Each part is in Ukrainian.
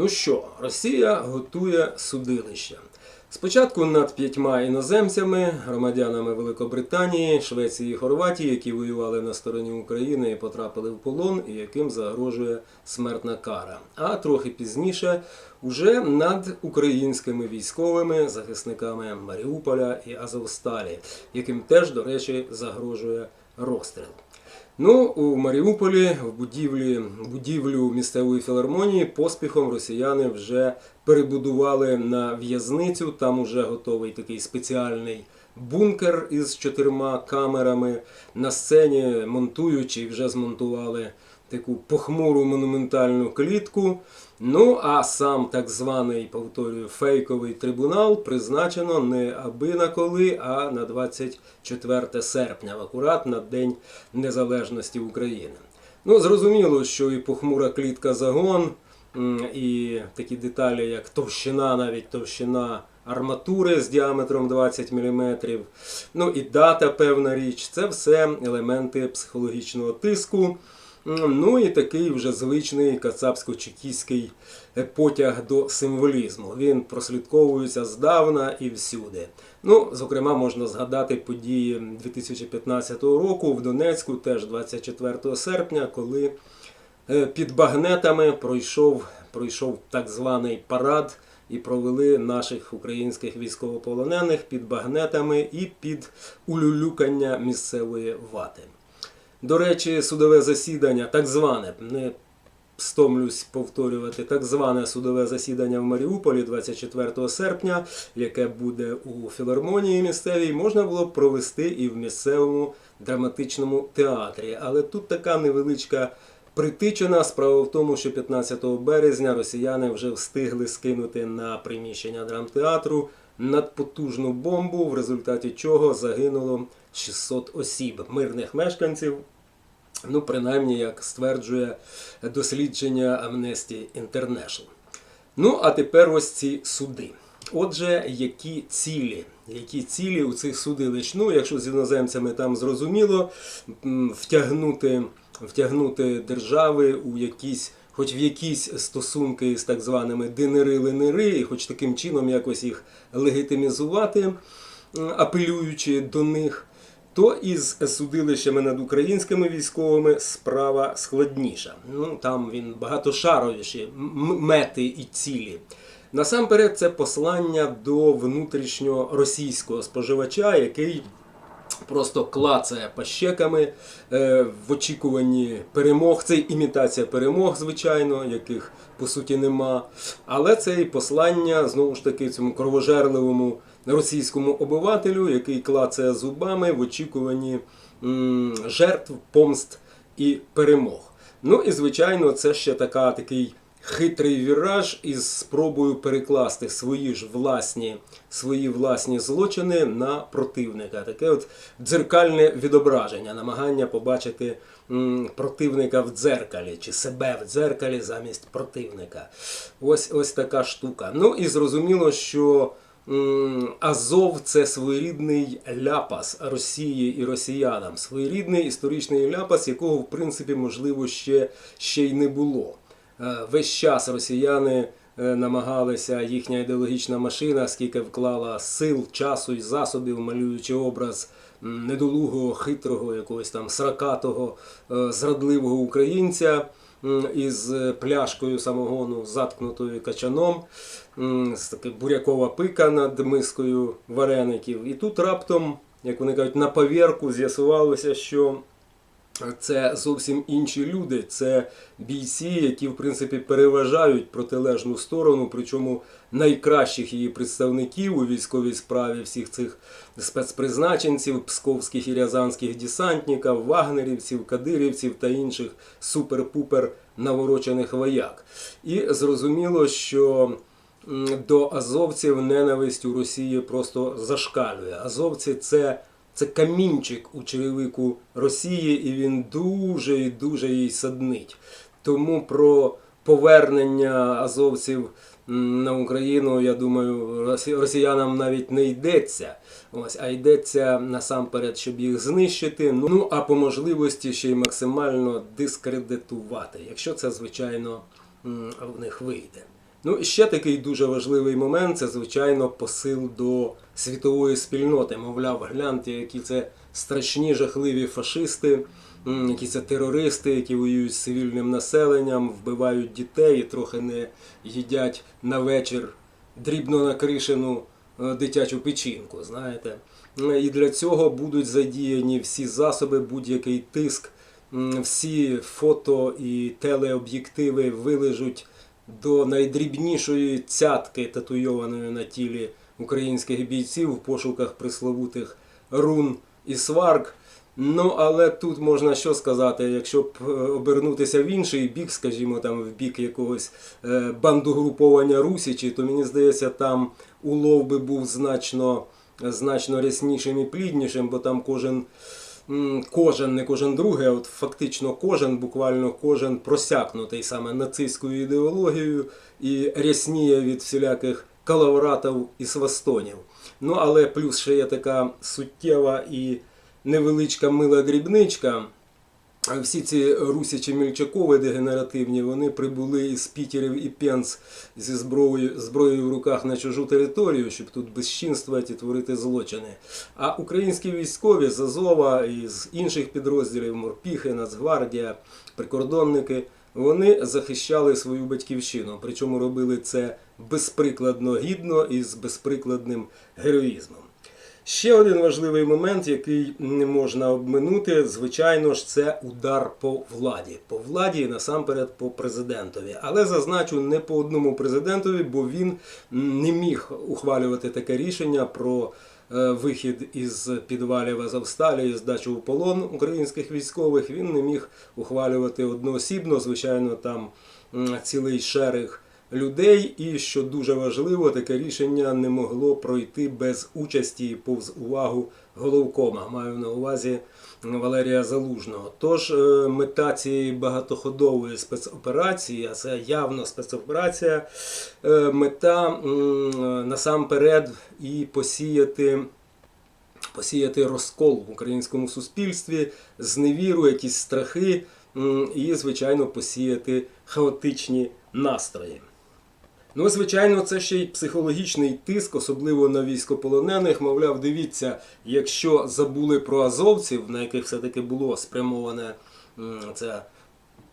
Ну що, Росія готує судилище. Спочатку над п'ятьма іноземцями, громадянами Великобританії, Швеції і Хорватії, які воювали на стороні України і потрапили в полон, і яким загрожує смертна кара. А трохи пізніше уже над українськими військовими захисниками Маріуполя і Азовсталі, яким теж, до речі, загрожує розстріл. Ну, у Маріуполі в будівлі, будівлю місцевої філармонії поспіхом росіяни вже перебудували на в'язницю. Там уже готовий такий спеціальний бункер із чотирма камерами. На сцені монтуючи вже змонтували таку похмуру монументальну клітку. Ну а сам так званий, повторюю, фейковий трибунал призначено не аби на коли, а на 24 серпня, акурат на День Незалежності України. Ну, зрозуміло, що і похмура клітка загон, і такі деталі, як товщина, навіть товщина арматури з діаметром 20 мм, ну і дата, певна річ, це все елементи психологічного тиску. Ну і такий вже звичний кацапсько-чекістський е, потяг до символізму. Він прослідковується здавна і всюди. Ну, зокрема, можна згадати події 2015 року в Донецьку, теж 24 серпня, коли е, під багнетами пройшов, пройшов так званий парад. І провели наших українських військовополонених під багнетами і під улюлюкання місцевої вати. До речі, судове засідання, так зване, не стомлюсь повторювати, так зване судове засідання в Маріуполі 24 серпня, яке буде у філармонії місцевій, можна було б провести і в місцевому драматичному театрі. Але тут така невеличка притичина. Справа в тому, що 15 березня росіяни вже встигли скинути на приміщення драмтеатру надпотужну бомбу, в результаті чого загинуло 600 осіб, мирних мешканців. Ну, принаймні, як стверджує дослідження Amnesty International. Ну, а тепер ось ці суди. Отже, які цілі? Які цілі у цих судилищ? Ну, якщо з іноземцями там зрозуміло, втягнути, втягнути держави у якісь, хоч в якісь стосунки з так званими динери-ленери, і хоч таким чином якось їх легітимізувати, апелюючи до них то із судилищами над українськими військовими справа складніша. Ну там він багатошаровіші мети і цілі. Насамперед, це послання до внутрішнього російського споживача, який просто клацає пащеками е, в очікуванні перемог. Це імітація перемог, звичайно, яких по суті нема. Але це і послання знову ж таки цьому кровожерливому російському обивателю, який клацає зубами в очікуванні м, жертв, помст і перемог. Ну і звичайно, це ще така такий хитрий віраж із спробою перекласти свої ж власні, свої власні злочини на противника. Таке от дзеркальне відображення, намагання побачити м, противника в дзеркалі чи себе в дзеркалі замість противника. Ось ось така штука. Ну і зрозуміло, що. Азов це своєрідний ляпас Росії і росіянам, своєрідний історичний ляпас, якого в принципі можливо ще, ще й не було. Е, Весь час росіяни е, намагалися, їхня ідеологічна машина, скільки вклала сил, часу і засобів, малюючи образ недолугого, хитрого, якогось там сракатого, е, зрадливого українця із пляшкою самогону, заткнутою качаном, з таки бурякова пика над мискою вареників. І тут раптом, як вони кажуть, на повірку з'ясувалося, що це зовсім інші люди, це бійці, які в принципі переважають протилежну сторону, причому найкращих її представників у військовій справі всіх цих спецпризначенців, псковських і рязанських десантників, вагнерівців, кадирівців та інших супер-пупер наворочених вояк. І зрозуміло, що до азовців ненависть у Росії просто зашкалює. Азовці це це камінчик у черевику Росії, і він дуже і дуже їй саднить. Тому про повернення азовців на Україну, я думаю, росіянам навіть не йдеться. Ось, а йдеться насамперед, щоб їх знищити. Ну а по можливості ще й максимально дискредитувати, якщо це, звичайно, в них вийде. Ну, і ще такий дуже важливий момент це, звичайно, посил до світової спільноти. Мовляв, гляньте, які це страшні, жахливі фашисти, які це терористи, які воюють з цивільним населенням, вбивають дітей і трохи не їдять на вечір дрібно накришену е, дитячу печінку. Знаєте. Е, І для цього будуть задіяні всі засоби, будь-який тиск, всі фото і телеоб'єктиви вилежуть до найдрібнішої цятки, татуйованої на тілі українських бійців в пошуках присловутих рун і сварк. Ну, але тут можна що сказати, якщо б е, обернутися в інший бік, скажімо, там в бік якогось е, бандугруповання Русічі, то мені здається, там улов би був значно, значно ряснішим і пліднішим, бо там кожен кожен, не кожен другий, а от фактично кожен, буквально кожен просякнутий саме нацистською ідеологією і рясніє від всіляких калавратів і свастонів. Ну, але плюс ще є така суттєва і невеличка мила дрібничка. Всі ці русячі мільчакови дегенеративні, вони прибули із Пітерів і Пенц зі зброєю, зброєю в руках на чужу територію, щоб тут безчинствувати і творити злочини. А українські військові з Азова і з інших підрозділів Морпіхи, Нацгвардія, прикордонники, вони захищали свою батьківщину. Причому робили це безприкладно гідно і з безприкладним героїзмом. Ще один важливий момент, який не можна обминути, звичайно ж, це удар по владі. По владі насамперед по президентові. Але зазначу не по одному президентові, бо він не міг ухвалювати таке рішення про вихід із підвалів Азовсталі і здачу в полон українських військових. Він не міг ухвалювати одноосібно. Звичайно, там цілий шерих людей, і що дуже важливо, таке рішення не могло пройти без участі і повз увагу головкома. Маю на увазі Валерія Залужного. Тож е, мета цієї багатоходової спецоперації, а це явно спецоперація, е, мета насамперед і посіяти посіяти розкол в українському суспільстві, зневіру, якісь страхи і, звичайно, посіяти хаотичні настрої. Ну, звичайно, це ще й психологічний тиск, особливо на військополонених. Мовляв, дивіться, якщо забули про азовців, на яких все-таки було спрямоване це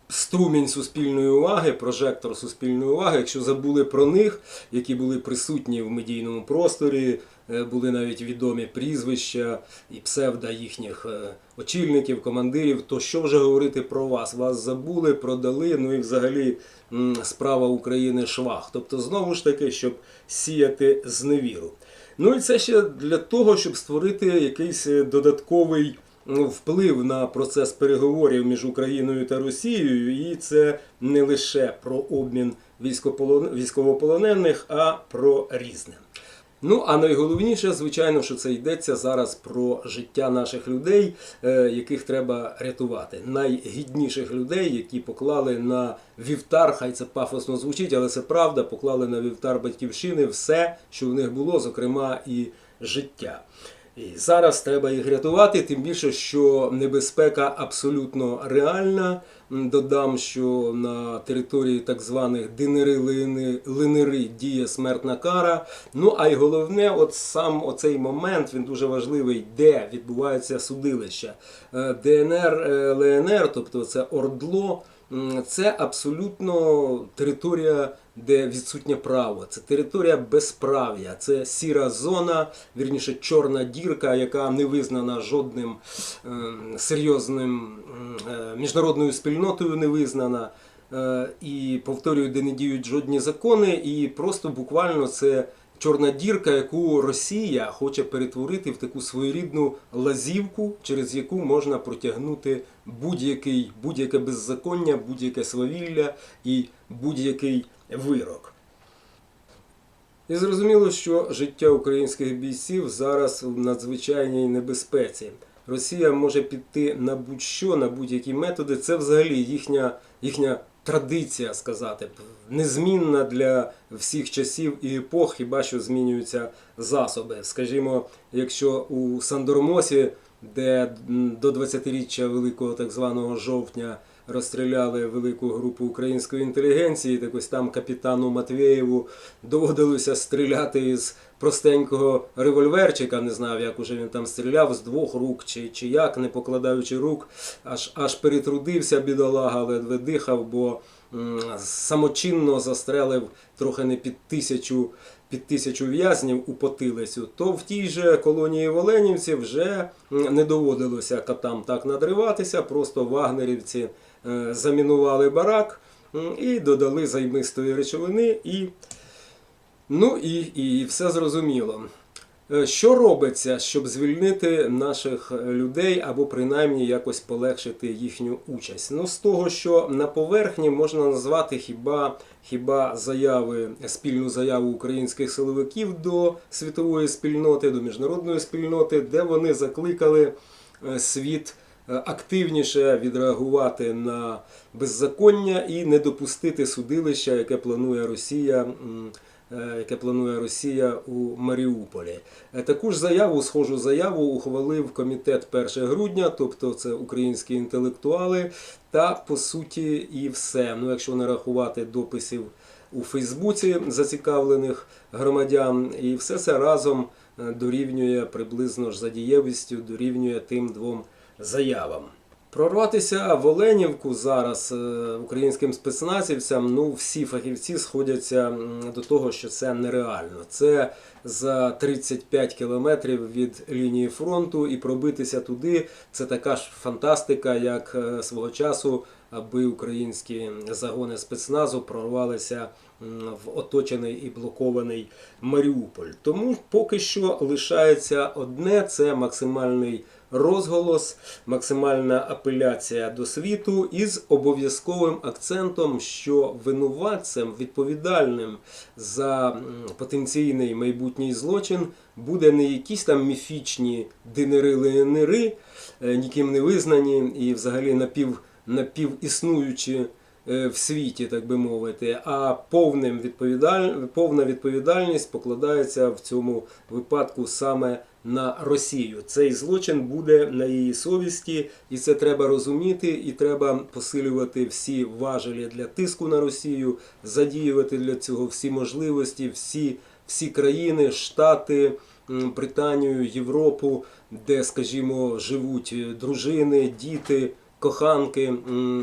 струмінь суспільної уваги, прожектор суспільної уваги, якщо забули про них, які були присутні в медійному просторі, е, були навіть відомі прізвища і псевда їхніх е, очільників, командирів, то що вже говорити про вас? Вас забули, продали, ну і взагалі справа України швах. Тобто, знову ж таки, щоб сіяти зневіру. Ну і це ще для того, щоб створити якийсь е, додатковий вплив на процес переговорів між Україною та Росією, і це не лише про обмін військовополонених, а про різне. Ну а найголовніше, звичайно, що це йдеться зараз про життя наших людей, е, яких треба рятувати. Найгідніших людей, які поклали на вівтар, хай це пафосно звучить, але це правда, поклали на вівтар батьківщини все, що в них було, зокрема і життя. І зараз треба їх рятувати, тим більше, що небезпека абсолютно реальна. Додам, що на території так званих динери-линери діє смертна кара. Ну а й головне, от сам оцей момент він дуже важливий, де відбувається судилище. ДНР, е, ЛНР, тобто це Ордло. Це абсолютно територія, де відсутнє право. Це територія безправ'я, це сіра зона, вірніше чорна дірка, яка не визнана жодним ем, серйозним е, міжнародною спільнотою, не визнана. Е, І повторюю, де не діють жодні закони, і просто буквально це чорна дірка, яку Росія хоче перетворити в таку своєрідну лазівку, через яку можна протягнути будь-який, будь-яке беззаконня, будь-яке свавілля і будь-який вирок. І зрозуміло, що життя українських бійців зараз в надзвичайній небезпеці. Росія може піти на будь-що, на будь-які методи. Це взагалі їхня, їхня традиція сказати, незмінна для всіх часів і епох, хіба що змінюються засоби. Скажімо, якщо у Сандормосі, де до 20-річчя Великого так званого жовтня розстріляли велику групу української інтелігенції. Так ось там капітану Матвєєву доводилося стріляти із простенького револьверчика. Не знаю, як уже він там стріляв з двох рук чи, чи як, не покладаючи рук, аж аж перетрудився бідолага, ледве дихав, бо м, самочинно застрелив трохи не під тисячу. Під тисячу в'язнів у потилицю, то в тій же колонії в Оленівці вже не доводилося катам так надриватися. Просто вагнерівці замінували барак і додали займистої речовини, і, ну, і, і все зрозуміло. Е, Що робиться, щоб звільнити наших людей або принаймні якось полегшити їхню участь? Ну, з того, що на поверхні можна назвати хіба, хіба заяви, спільну заяву українських силовиків до світової спільноти, до міжнародної спільноти, де вони закликали е, світ е, активніше відреагувати на беззаконня і не допустити судилища, яке планує Росія. е, Яке планує Росія у Маріуполі. Е, Таку ж заяву, схожу заяву, ухвалив комітет 1 грудня, тобто це українські інтелектуали, та по суті і все. Ну, якщо не рахувати дописів у Фейсбуці зацікавлених громадян, і все це разом е, дорівнює приблизно ж за дієвістю, дорівнює тим двом заявам. Прорватися в Оленівку зараз е, українським спецназівцям, ну всі фахівці сходяться до того, що це нереально. Це за 35 кілометрів від лінії фронту, і пробитися туди це така ж фантастика, як е, свого часу, аби українські загони спецназу прорвалися в оточений і блокований Маріуполь. Тому поки що лишається одне: це максимальний розголос, максимальна апеляція до світу із обов'язковим акцентом, що винуватцем відповідальним за потенційний майбутній злочин буде не якісь там міфічні динери-ленери, е, ніким не визнані і взагалі напів, напівіснуючі е, в світі, так би мовити, а повним відповідаль... повна відповідальність покладається в цьому випадку саме на Росію. Цей злочин буде на її совісті, і це треба розуміти, і треба посилювати всі важелі для тиску на Росію, задіювати для цього всі можливості, всі, всі країни, штати. Британію, Європу, де, скажімо, живуть е, дружини, діти, коханки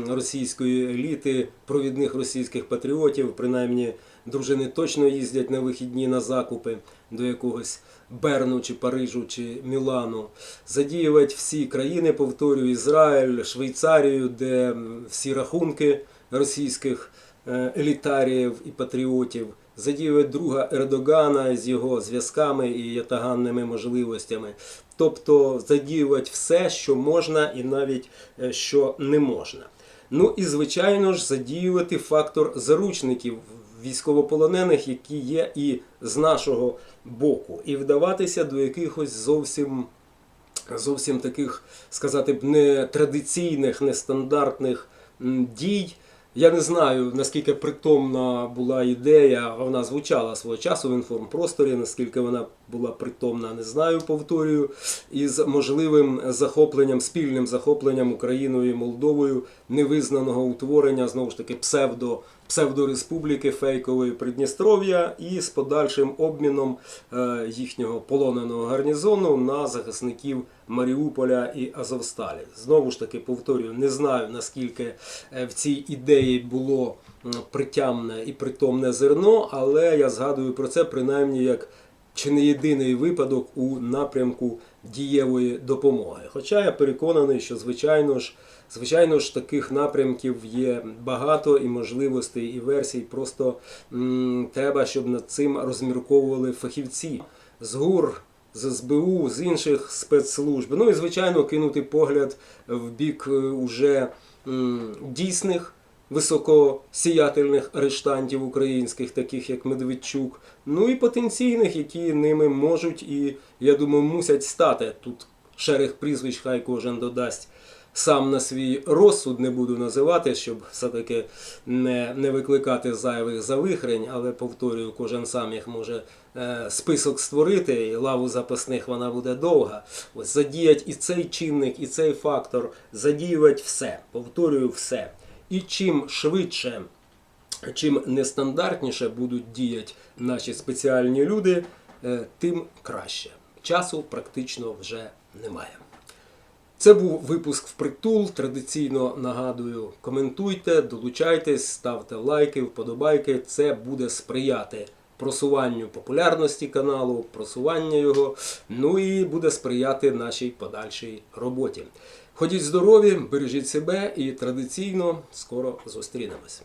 російської еліти, провідних російських патріотів, принаймні дружини точно їздять на вихідні на закупи до якогось Берну чи Парижу чи Мілану. Задіювати всі країни, повторюю, Ізраїль, Швейцарію, де всі рахунки російських е, елітаріїв і патріотів. Задіювати друга Ердогана з його зв'язками і ятаганними можливостями. Тобто задіювати все, що можна, і навіть е, що не можна. Ну і звичайно ж задіювати фактор заручників військовополонених, які є і з нашого боку, і вдаватися до якихось зовсім зовсім таких, сказати б, нетрадиційних, нестандартних дій. Я не знаю, наскільки притомна була ідея, вона звучала свого часу в інформпросторі, наскільки вона була притомна, не знаю, повторюю, із можливим захопленням, спільним захопленням Україною і Молдовою невизнаного утворення, знову ж таки, псевдо, псевдореспубліки фейкової Придністров'я і з подальшим обміном е, їхнього полоненого гарнізону на захисників Маріуполя і Азовсталі. Знову ж таки, повторюю, не знаю наскільки е, в цій ідеї було притямне і притомне зерно, але я згадую про це принаймні як чи не єдиний випадок у напрямку дієвої допомоги. Хоча я переконаний, що звичайно ж, звичайно ж таких напрямків є багато і можливостей, і версій. Просто м, треба, щоб над цим розмірковували фахівці з ГУР. З СБУ, з інших спецслужб. Ну і звичайно кинути погляд в бік е, уже дійсних високосіятельних арештантів українських, таких як Медведчук, ну і потенційних, які ними можуть і, я думаю, мусять стати. Тут шерех прізвищ, хай кожен додасть сам на свій розсуд не буду називати, щоб все-таки не, не викликати зайвих завихрень, але повторюю, кожен сам їх може е, список створити, і лаву запасних вона буде довга. Ось задіять і цей чинник, і цей фактор, задіювати все. Повторюю все. І чим швидше чим нестандартніше будуть діяти наші спеціальні люди, е, тим краще. Часу практично вже немає. Це був випуск впритул. Традиційно нагадую, коментуйте, долучайтесь, ставте лайки, вподобайки. Це буде сприяти просуванню популярності каналу, просуванню його, ну і буде сприяти нашій подальшій роботі. Ходіть здорові, бережіть себе і традиційно скоро зустрінемось.